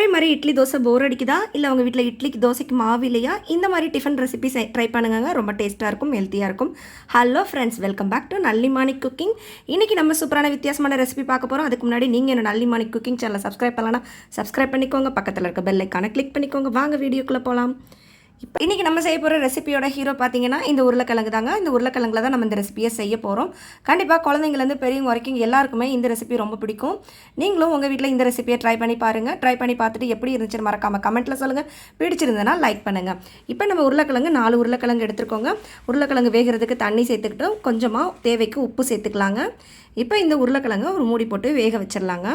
ஒரே மாதிரி இட்லி தோசை போர் அடிக்குதா? இல்லை உங்கள் வீட்டில் இட்லிக்கு தோசைக்கு மாவு இல்லையா? இந்த மாதிரி டிஃபன் ரெசிபி ட்ரை பண்ணுங்க ரொம்ப டேஸ்ட்டாக இருக்கும் ஹெல்த்தியாக இருக்கும். Hello friends welcome back to Nallimani cooking இன்றைக்கி நம்ம சூப்பரான வித்தியாசமான ரெசிபி பார்க்க போகிறோம் அதுக்கு முன்னாடி நீங்கள் நல்லி நல்லிமானி குக்கிங் சேனலை சப்ஸ்கிரைப் பண்ணலாம் சப்ஸ்கிரைப் பண்ணிக்கோங்க. பக்கத்தில் இருக்க பெல்லைக்கான கிளிக் பண்ணிக்கோங்க. வாங்க வீடியோக்குள்ளே போகலாம் இப்போ இன்றைக்கி நம்ம செய்ய போகிற ரெசிபியோட ஹீரோ பார்த்தீங்கன்னா இந்த உருளைக்கிழங்கு தாங்க. இந்த உருளைக்கிழங்குல தான் நம்ம இந்த ரெசிபியை செய்ய போகிறோம் கண்டிப்பாக குழந்தைங்கலேருந்து பெரியவங்க வரைக்கும் எல்லாருக்குமே இந்த ரெசிபி ரொம்ப பிடிக்கும். நீங்களும் உங்கள் வீட்டில் இந்த ரெசிபியை ட்ரை பண்ணி பாருங்கள் ட்ரை பண்ணி பார்த்துட்டு எப்படி இருந்துச்சுன்னு மறக்காமல் கமெண்ட்டில் சொல்லுங்கள் பிடிச்சிருந்ததுன்னா லைக் பண்ணுங்கள் இப்போ நம்ம உருளைக்கிழங்கு நாலு உருளைக்கிழங்கு எடுத்துருக்கோங்க. உருளைக்கிழங்கு வேகிறதுக்கு தண்ணி சேர்த்துக்கிட்டு கொஞ்சமாக தேவைக்கு உப்பு சேர்த்துக்கலாங்க. இப்போ இந்த உருளைக்கிழங்கு ஒரு மூடி போட்டு வேக வச்சிடலாங்க.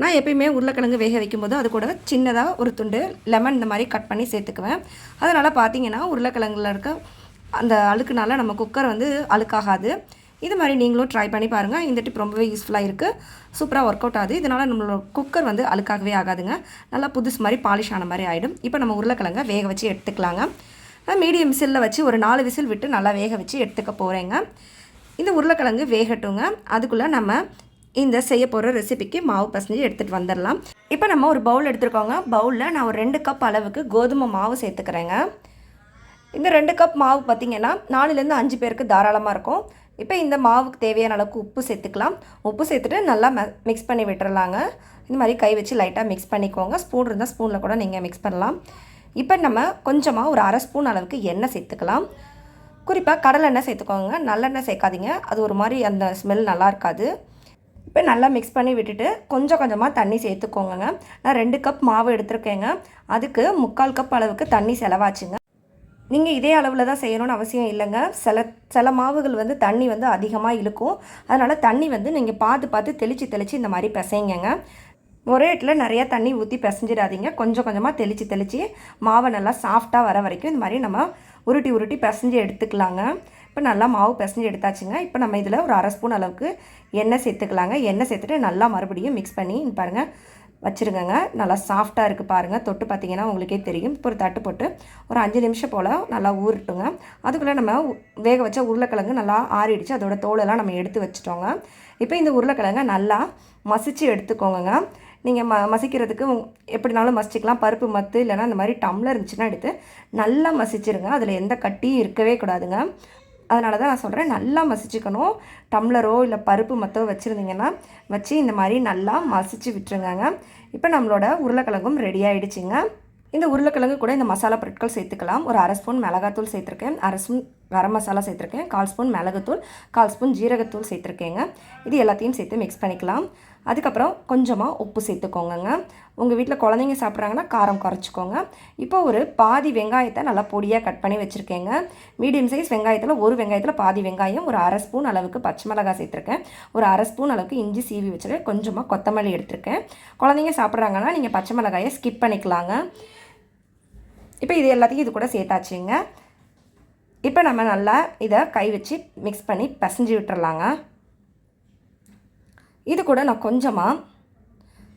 நான் எப்பயுமே உருளைக்கிழங்கு வேக வைக்கும்போது அது கூட சின்னதாக ஒரு துண்டு லெமன் இந்த மாதிரி கட் பண்ணி சேர்த்துக்குவேன். அதனால் பார்த்தீங்கன்னா உருளைக்கிழங்குல இருக்க அந்த அழுக்குனால நம்ம குக்கர் வந்து அழுக்காகாது. இது மாதிரி நீங்களும் ட்ரை பண்ணி பாருங்கள் இந்த டிப் ரொம்பவே யூஸ்ஃபுல்லாக இருக்குது சூப்பராக ஒர்க் அவுட் ஆகுது. இதனால் நம்மளோட குக்கர் வந்து அழுக்காகவே ஆகாதுங்க. நல்லா புதுசு மாதிரி பாலிஷ் ஆன மாதிரி ஆகிடும் இப்போ நம்ம உருளைக்கிழங்க வேக வச்சு எடுத்துக்கலாங்க. நான் மீடியம் விசிலில் வச்சு ஒரு நாலு விசில் விட்டு நல்லா வேக வச்சு எடுத்துக்க போகிறேங்க இந்த உருளைக்கிழங்கு வேகட்டுங்க. அதுக்குள்ளே நம்ம இந்த செய்ய போகிற ரெசிபிக்கு மாவு பசஞ்சு எடுத்துகிட்டு வந்துடலாம். இப்போ நம்ம ஒரு பவுல் எடுத்துருக்கோங்க. பவுலில் நான் ஒரு ரெண்டு கப் அளவுக்கு கோதுமை மாவு சேர்த்துக்கிறேங்க. இந்த ரெண்டு கப் மாவு பார்த்திங்கன்னா நாலுலேருந்து அஞ்சு பேருக்கு தாராளமாக இருக்கும். இப்போ இந்த மாவுக்கு தேவையான அளவுக்கு உப்பு சேர்த்துக்கலாம். உப்பு சேர்த்துட்டு நல்லா மிக்ஸ் பண்ணி விட்டுறலாங்க. இந்த மாதிரி கை வச்சு லைட்டாக மிக்ஸ் பண்ணிக்கோங்க. ஸ்பூன் இருந்தால் ஸ்பூனில் கூட நீங்கள் மிக்ஸ் பண்ணலாம். இப்போ நம்ம கொஞ்சமாக ஒரு அரை ஸ்பூன் அளவுக்கு எண்ணெய் சேர்த்துக்கலாம். குறிப்பாக கடலெண்ணெய் சேர்த்துக்கோங்க. நல்லெண்ணெய் சேர்க்காதீங்க. அது ஒரு மாதிரி அந்த ஸ்மெல் நல்லா இருக்காது. இப்போ நல்லா மிக்ஸ் பண்ணி விட்டுட்டு கொஞ்சம் கொஞ்சமாக தண்ணி சேர்த்துக்கோங்க நான் ரெண்டு கப் மாவு எடுத்திருக்கேங்க. அதுக்கு முக்கால் கப் அளவுக்கு தண்ணி செலவாச்சுங்க. நீங்கள் இதே அளவில் தான் செய்யணும்னு அவசியம் இல்லைங்க. சில சில மாவுகள் வந்து தண்ணி வந்து அதிகமாக இழுக்கும். அதனால் தண்ணி வந்து நீங்கள் பார்த்து பார்த்து தெளித்து தெளித்து இந்த மாதிரி பிசைங்கங்க. ஒரே இடத்துல நிறையா தண்ணி ஊற்றி பிசைஞ்சிடாதீங்க. கொஞ்சம் கொஞ்சமாக தெளித்து தெளித்து மாவை நல்லா சாஃப்டாக வர வரைக்கும் இந்த மாதிரி நம்ம உருட்டி உருட்டி பிசைஞ்சு எடுத்துக்கலாங்க. இப்போ நல்லா மாவு பிசைஞ்சு எடுத்தாச்சுங்க. இப்போ நம்ம இதில் ஒரு அரை ஸ்பூன் அளவுக்கு எண்ணெய் சேர்த்துக்கலாங்க. எண்ணெய் சேர்த்துட்டு நல்லா மறுபடியும் மிக்ஸ் பண்ணி பாருங்கள் வச்சுருங்கங்க நல்லா சாஃப்டாக இருக்குது பாருங்கள் தொட்டு பார்த்தீங்கன்னா உங்களுக்கே தெரியும். இப்போ ஒரு தட்டு போட்டு ஒரு அஞ்சு நிமிஷம் போல் நல்லா ஊறட்டுங்க. அதுக்குள்ளே நம்ம வேக வச்ச உருளைக்கிழங்கு நல்லா ஆறிடுச்சு. அதோட தோலெல்லாம் நம்ம எடுத்து வச்சுட்டோங்க. இப்போ இந்த உருளைக்கிழங்க நல்லா மசிச்சு எடுத்துக்கோங்க நீங்கள் ம மசிக்கிறதுக்கு எப்படினாலும் மசிச்சிக்கலாம். பருப்பு மத்து இல்லைனா இந்த மாதிரி டம்ளர் இருந்துச்சுன்னா எடுத்து நல்லா மசிச்சிருங்க. அதில் எந்த கட்டியும் இருக்கவே கூடாதுங்க. அதனால தான் நான் சொல்கிறேன் நல்லா மசிச்சுக்கணும். டம்ளரோ இல்லை பருப்பு மொத்தம் வச்சுருந்தீங்கன்னா வச்சு இந்த மாதிரி நல்லா மசிச்சு விட்டுருங்க இப்போ நம்மளோட உருளைக்கிழங்கும் ரெடி ஆகிடுச்சிங்க இந்த உருளைக்கிழங்கு கூட இந்த மசாலா பொருட்கள் சேர்த்துக்கலாம். ஒரு அரை ஸ்பூன் மிளகாத்தூள் சேர்த்துருக்கேன். அரை ஸ்பூன் கரம் மசாலா சேர்த்துருக்கேன். கால் ஸ்பூன் மிளகுத்தூள் கால் ஸ்பூன் ஜீரகத்தூள் சேர்த்துருக்கேங்க. இது எல்லாத்தையும் சேர்த்து மிக்ஸ் பண்ணிக்கலாம். அதுக்கப்புறம் கொஞ்சமாக உப்பு சேர்த்துக்கோங்க உங்கள் வீட்டில் குழந்தைங்க சாப்பிட்றாங்கன்னா காரம் குறைச்சிக்கோங்க. இப்போ ஒரு பாதி வெங்காயத்தை நல்லா பொடியாக கட் பண்ணி வச்சுருக்கேங்க. மீடியம் சைஸ் வெங்காயத்தில் ஒரு வெங்காயத்தில் பாதி வெங்காயம் ஒரு அரை ஸ்பூன் அளவுக்கு பச்சை மிளகாய் சேர்த்துருக்கேன். ஒரு அரை ஸ்பூன் அளவுக்கு இஞ்சி சீவி வச்சுருக்கேன் கொஞ்சமாக கொத்தமல்லி எடுத்திருக்கேன். குழந்தைங்க சாப்பிட்றாங்கன்னா நீங்கள் பச்சை மிளகாயை ஸ்கிப் பண்ணிக்கலாங்க. இப்போ இது எல்லாத்தையும் இது கூட சேர்த்தாச்சுங்க. இப்போ நம்ம நல்லா இதை கை வச்சு மிக்ஸ் பண்ணி பசஞ்சு விட்டுறலாங்க. இது கூட நான் கொஞ்சமாக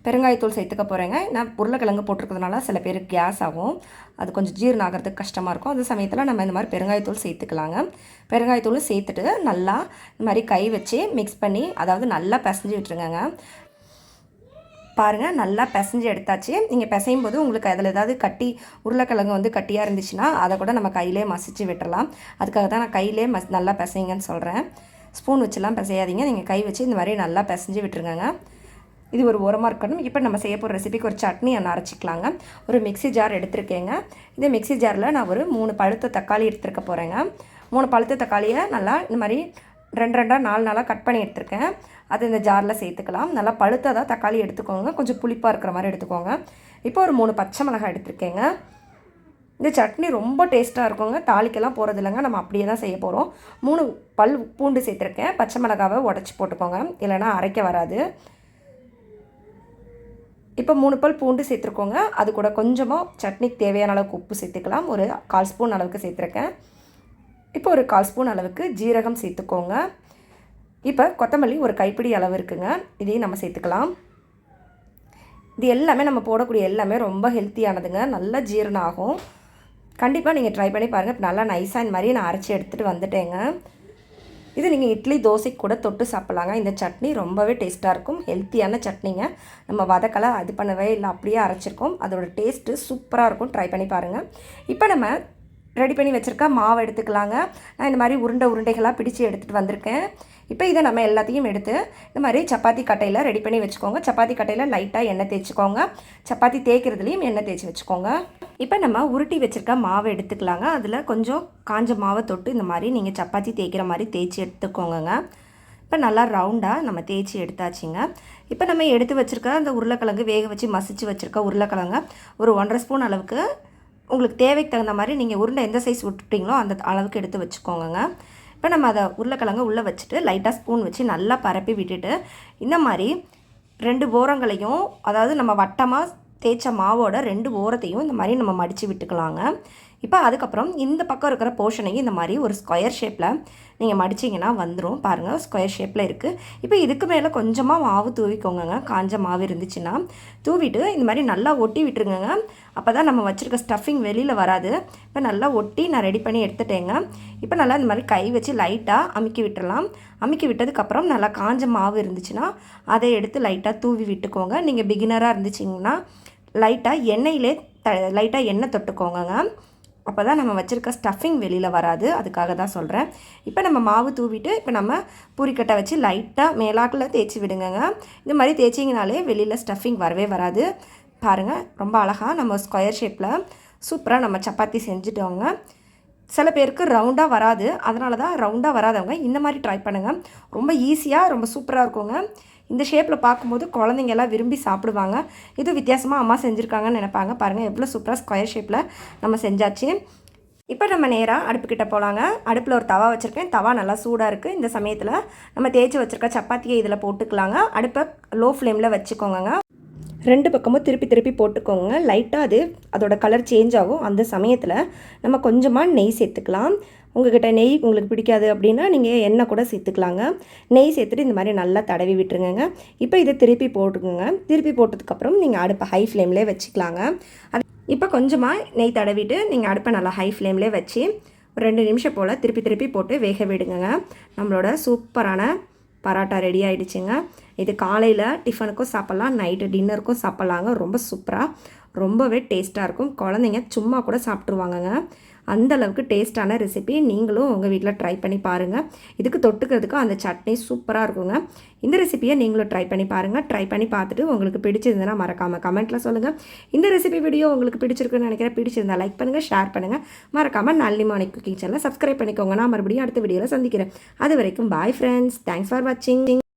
பெருங்காயத்தூள் சேர்த்துக்க போகிறேங்க நான் உருளைக்கிழங்கு போட்டிருக்கிறதுனால சில பேருக்கு கேஸ் ஆகும். அது கொஞ்சம் ஜீரணம் ஆகிறதுக்கு கஷ்டமாக இருக்கும். அந்த சமயத்தில் நம்ம இந்த மாதிரி பெருங்காயத்தூள் சேர்த்துக்கலாங்க. பெருங்காயத்தூள் சேர்த்துட்டு நல்லா இந்த மாதிரி கை வச்சு மிக்ஸ் பண்ணி அதாவது நல்லா பிசைஞ்சு விட்டுருங்க பாருங்கள் நல்லா பிசைஞ்சு எடுத்தாச்சு. நீங்கள் பிசையும் போது உங்களுக்கு அதில் ஏதாவது கட்டி உருளைக்கிழங்கு வந்து கட்டியாக இருந்துச்சுன்னா அதை கூட நம்ம கையிலே மசிச்சு விட்டுறலாம். அதுக்காக தான் நான் கையிலே மஸ் நல்லா பிசைங்கன்னு சொல்கிறேன் ஸ்பூன் வச்சுலாம் பிசையாதீங்க. நீங்கள் கை வச்சு இந்த மாதிரி நல்லா பிசைஞ்சு விட்டுருங்க இது ஒரு உரமாக இருக்கணும். இப்போ நம்ம செய்ய போகிற ரெசிபிக்கு ஒரு சட்னி ஒன்று அரைச்சிக்கலாங்க. ஒரு மிக்சி ஜார் எடுத்திருக்கேங்க. இந்த மிக்சி ஜாரில் நான் ஒரு மூணு பழுத்த தக்காளி எடுத்துருக்க போகிறேங்க மூணு பழுத்த தக்காளியை நல்லா இந்த மாதிரி ரெண்டு ரெண்டாக நாலு நாளாக கட் பண்ணி எடுத்திருக்கேன். அது இந்த ஜாரில் சேர்த்துக்கலாம். நல்லா பழுத்ததாக தக்காளி எடுத்துக்கோங்க. கொஞ்சம் புளிப்பாக இருக்கிற மாதிரி எடுத்துக்கோங்க. இப்போ ஒரு மூணு பச்சை மிளகாய் எடுத்திருக்கேங்க. இந்த சட்னி ரொம்ப டேஸ்ட்டாக இருக்குங்க. தாளிக்கெல்லாம் போகிறது இல்லைங்க நம்ம அப்படியே தான் செய்ய போகிறோம் மூணு பல் பூண்டு சேர்த்துருக்கேன். பச்சை மிளகாவை உடச்சி போட்டுக்கோங்க. இல்லைனா அரைக்க வராது. இப்போ மூணு பல் பூண்டு சேர்த்துருக்கோங்க. அது கூட கொஞ்சமாக சட்னிக்கு தேவையான அளவுக்கு உப்பு சேர்த்துக்கலாம். ஒரு கால் ஸ்பூன் அளவுக்கு சேர்த்துருக்கேன். இப்போ ஒரு கால் ஸ்பூன் அளவுக்கு ஜீரகம் சேர்த்துக்கோங்க. இப்போ கொத்தமல்லி ஒரு கைப்பிடி அளவு இருக்குங்க. இதையும் நம்ம சேர்த்துக்கலாம். இது எல்லாமே நம்ம போடக்கூடிய எல்லாமே ரொம்ப ஹெல்த்தியானதுங்க நல்லா ஜீரணம் ஆகும். கண்டிப்பாக நீங்கள் ட்ரை பண்ணி பாருங்கள் நல்லா நைஸாக இந்த மாதிரி நான் அரைச்சி எடுத்துகிட்டு வந்துட்டேங்க. இது நீங்கள் இட்லி தோசைக்கு கூட தொட்டு சாப்பிட்லாங்க. இந்த சட்னி ரொம்பவே டேஸ்ட்டாக இருக்கும். ஹெல்த்தியான சட்னிங்க. நம்ம வதக்கலை அது பண்ணவே இல்லை. அப்படியே அரைச்சிருக்கோம். அதோட டேஸ்ட்டு சூப்பராக இருக்கும். ட்ரை பண்ணி பாருங்கள் இப்போ நம்ம ரெடி பண்ணி வச்சுருக்க மாவு எடுத்துக்கலாங்க. நான் இந்த மாதிரி உருண்டை உருண்டைகளாக பிடிச்சி எடுத்துகிட்டு வந்திருக்கேன். இப்போ இதை நம்ம எல்லாத்தையும் எடுத்து இந்த மாதிரி சப்பாத்தி கட்டையில் ரெடி பண்ணி வச்சுக்கோங்க. சப்பாத்தி கட்டையில் லைட்டாக எண்ணெய் தேய்ச்சிக்கோங்க. சப்பாத்தி தேய்க்கிறதுலையும் எண்ணெய் தேய்ச்சி வச்சுக்கோங்க. இப்போ நம்ம உருட்டி வச்சுருக்க மாவை எடுத்துக்கலாங்க. அதில் கொஞ்சம் காஞ்ச மாவை தொட்டு இந்த மாதிரி நீங்கள் சப்பாத்தி தேய்க்கிற மாதிரி தேய்ச்சி எடுத்துக்கோங்கங்க. இப்போ நல்லா ரவுண்டாக நம்ம தேய்ச்சி எடுத்தாச்சுங்க. இப்போ நம்ம எடுத்து வச்சுருக்க அந்த உருளைக்கிழங்கு வேக வச்சு மசிச்சு வச்சுருக்க உருளைக்கிழங்க ஒரு ஒன்றரை ஸ்பூன் அளவுக்கு உங்களுக்கு தேவைக்கு தகுந்த மாதிரி நீங்கள் உருண்டை எந்த சைஸ் விட்டுட்டீங்களோ அந்த அளவுக்கு எடுத்து வச்சுக்கோங்க இப்போ நம்ம அதை உருளைக்கிழங்கு உள்ளே வச்சுட்டு லைட்டாக ஸ்பூன் வச்சு நல்லா பரப்பி விட்டுட்டு இந்த மாதிரி ரெண்டு ஓரங்களையும் அதாவது நம்ம வட்டமாக தேய்ச்ச மாவோட ரெண்டு ஓரத்தையும் இந்த மாதிரி நம்ம மடித்து விட்டுக்கலாங்க. இப்போ அதுக்கப்புறம் இந்த பக்கம் இருக்கிற போர்ஷனையும் இந்த மாதிரி ஒரு ஸ்கொயர் ஷேப்பில் நீங்கள் மடிச்சிங்கன்னா வந்துடும் பாருங்கள் ஸ்கொயர் ஷேப்பில் இருக்குது இப்போ இதுக்கு மேலே கொஞ்சமாக மாவு தூவிக்கோங்க காஞ்ச மாவு இருந்துச்சுன்னா தூவிட்டு இந்த மாதிரி நல்லா ஒட்டி விட்டுருங்க அப்போ தான் நம்ம வச்சுருக்க ஸ்டஃபிங் வெளியில் வராது. இப்போ நல்லா ஒட்டி நான் ரெடி பண்ணி எடுத்துட்டேங்க. இப்போ நல்லா இந்த மாதிரி கை வச்சு லைட்டாக அமுக்கி விட்டுடலாம் அமுக்கி விட்டதுக்கப்புறம் நல்லா காஞ்ச மாவு இருந்துச்சுன்னா அதை எடுத்து லைட்டாக தூவி விட்டுக்கோங்க. நீங்கள் பிகினராக இருந்துச்சிங்கன்னா லைட்டாக எண்ணெயிலே த லைட்டாக எண்ணெய் தொட்டுக்கோங்கங்க. அப்போ தான் நம்ம வச்சுருக்க ஸ்டஃபிங் வெளியில் வராது. அதுக்காக தான் சொல்கிறேன் இப்போ நம்ம மாவு தூவிட்டு இப்போ நம்ம பூரிக்கட்டை வச்சு லைட்டாக மேலாக்கில் தேய்ச்சி விடுங்கங்க. இந்த மாதிரி தேய்ச்சிங்கனாலே வெளியில் ஸ்டஃபிங் வரவே வராது. பாருங்கள் ரொம்ப அழகாக நம்ம ஸ்கொயர் ஷேப்பில் சூப்பராக நம்ம சப்பாத்தி செஞ்சுட்டோங்க. சில பேருக்கு ரவுண்டாக வராது. அதனால தான் ரவுண்டாக வராதவங்க இந்த மாதிரி ட்ரை பண்ணுங்கள் ரொம்ப ஈஸியாக ரொம்ப சூப்பராக இருக்குங்க. இந்த ஷேப்பில் பார்க்கும்போது குழந்தைங்க எல்லாம் விரும்பி சாப்பிடுவாங்க. இது வித்தியாசமாக அம்மா செஞ்சுருக்காங்கன்னு நினைப்பாங்க. பாருங்கள் எவ்வளோ சூப்பராக ஸ்கொயர் ஷேப்பில் நம்ம செஞ்சாச்சு. இப்போ நம்ம நேராக அடுப்புக்கிட்ட போகலாங்க அடுப்பில் ஒரு தவா வச்சுருக்கேன். தவா நல்லா சூடாக இருக்குது இந்த சமயத்தில் நம்ம தேய்ச்சி வச்சுருக்க சப்பாத்தியை இதில் போட்டுக்கலாங்க. அடுப்பை லோ ஃப்ளேமில் வச்சுக்கோங்க ரெண்டு பக்கமும் திருப்பி திருப்பி போட்டுக்கோங்க. லைட்டாக அது அதோட கலர் சேஞ்ச் ஆகும். அந்த சமயத்தில் நம்ம கொஞ்சமாக நெய் சேர்த்துக்கலாம். உங்கள்கிட்ட நெய் உங்களுக்கு பிடிக்காது அப்படின்னா நீங்கள் எண்ணெய் கூட சேர்த்துக்கலாங்க. நெய் சேர்த்துட்டு இந்த மாதிரி நல்லா தடவி விட்டுருங்க இப்போ இதை திருப்பி போட்டுக்கோங்க. திருப்பி போட்டதுக்கப்புறம் நீங்கள் அடுப்பை ஹை ஃப்ளேம்லேயே வச்சுக்கலாங்க. அது இப்போ கொஞ்சமாக நெய் தடவிட்டு நீங்கள் அடுப்பை நல்லா ஹை ஃப்ளேம்லேயே வச்சு ஒரு ரெண்டு நிமிஷம் போல் திருப்பி திருப்பி போட்டு வேக விடுங்க நம்மளோட சூப்பரான பரோட்டா ரெடி ஆகிடுச்சுங்க இது காலையில் டிஃபனுக்கும் சாப்பிட்லாம் நைட்டு டின்னருக்கும் சாப்பிட்லாங்க. ரொம்ப சூப்பராக ரொம்பவே டேஸ்ட்டாக இருக்கும். குழந்தைங்க சும்மா கூட சாப்பிட்ருவாங்கங்க அந்த அளவுக்கு டேஸ்ட்டான ரெசிபி நீங்களும் உங்கள் வீட்டில் ட்ரை பண்ணி பாருங்கள் இதுக்கு தொட்டுக்கிறதுக்கு அந்த சட்னி சூப்பராக இருக்குங்க. இந்த ரெசிபியை நீங்களும் ட்ரை பண்ணி பாருங்கள் ட்ரை பண்ணி பார்த்துட்டு உங்களுக்கு பிடிச்சிருந்ததுன்னா மறக்காமல் கமெண்ட்டில் சொல்லுங்கள் இந்த ரெசிபி வீடியோ உங்களுக்கு பிடிச்சிருக்குன்னு நினைக்கிறேன். பிடிச்சிருந்தா லைக் பண்ணுங்கள் ஷேர் பண்ணுங்கள் மறக்காமல் நல்லி மார்னிங் குக்கிங் சேனலை சப்ஸ்கிரைப் பண்ணிக்கோங்க. நான் மறுபடியும் அடுத்த வீடியோவில் சந்திக்கிறேன். அது வரைக்கும் பாய் ஃப்ரெண்ட்ஸ் தேங்க்ஸ் ஃபார் வாட்சிங்